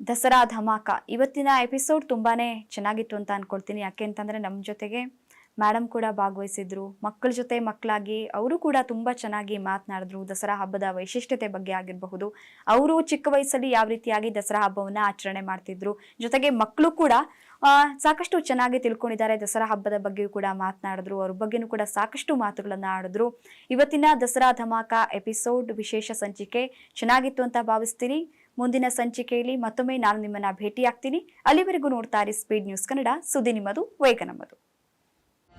ದಸರಾ ಧಮಾಕ. ಇವತ್ತಿನ ಎಪಿಸೋಡ್ ತುಂಬಾನೇ ಚೆನ್ನಾಗಿತ್ತು ಅಂತ ಅನ್ಕೊಳ್ತೀನಿ. ಯಾಕೆ ಅಂತಂದ್ರೆ ನಮ್ಮ ಜೊತೆಗೆ ಮೇಡಮ್ ಕೂಡ ಭಾಗವಹಿಸಿದ್ರು. ಮಕ್ಕಳ ಜೊತೆ ಮಕ್ಕಳಾಗಿ ಅವರು ಕೂಡ ತುಂಬ ಚೆನ್ನಾಗಿ ಮಾತನಾಡಿದ್ರು. ದಸರಾ ಹಬ್ಬದ ವೈಶಿಷ್ಟ್ಯತೆ ಬಗ್ಗೆ ಆಗಿರಬಹುದು. ಅವರು ಚಿಕ್ಕ ವಯಸ್ಸಲ್ಲಿ ಯಾವ ರೀತಿಯಾಗಿ ದಸರಾ ಹಬ್ಬವನ್ನ ಆಚರಣೆ ಮಾಡ್ತಿದ್ರು. ಜೊತೆಗೆ ಮಕ್ಕಳು ಕೂಡ ಸಾಕಷ್ಟು ಚೆನ್ನಾಗಿ ತಿಳ್ಕೊಂಡಿದ್ದಾರೆ. ದಸರಾ ಹಬ್ಬದ ಬಗ್ಗೆಯೂ ಕೂಡ ಮಾತನಾಡಿದ್ರು. ಅವ್ರ ಬಗ್ಗೆನೂ ಕೂಡ ಸಾಕಷ್ಟು ಮಾತುಗಳನ್ನು ಆಡಿದ್ರು. ಇವತ್ತಿನ ದಸರಾ ಧಮಾಕ ಎಪಿಸೋಡ್ ವಿಶೇಷ ಸಂಚಿಕೆ ಚೆನ್ನಾಗಿತ್ತು ಅಂತ ಭಾವಿಸ್ತೀನಿ. ಮುಂದಿನ ಸಂಚಿಕೆಯಲ್ಲಿ ಮತ್ತೊಮ್ಮೆ ನಾನು ನಿಮ್ಮನ್ನ ಭೇಟಿಯಾಗ್ತೀನಿ. ಅಲ್ಲಿವರೆಗೂ ನೋಡ್ತಾ ಇರಿ ಸ್ಪೀಡ್ ನ್ಯೂಸ್ ಕನ್ನಡ ಸುದ್ದಿ ನಿಮ್ಮದು, ವೇಗ ನಮ್ಮದು.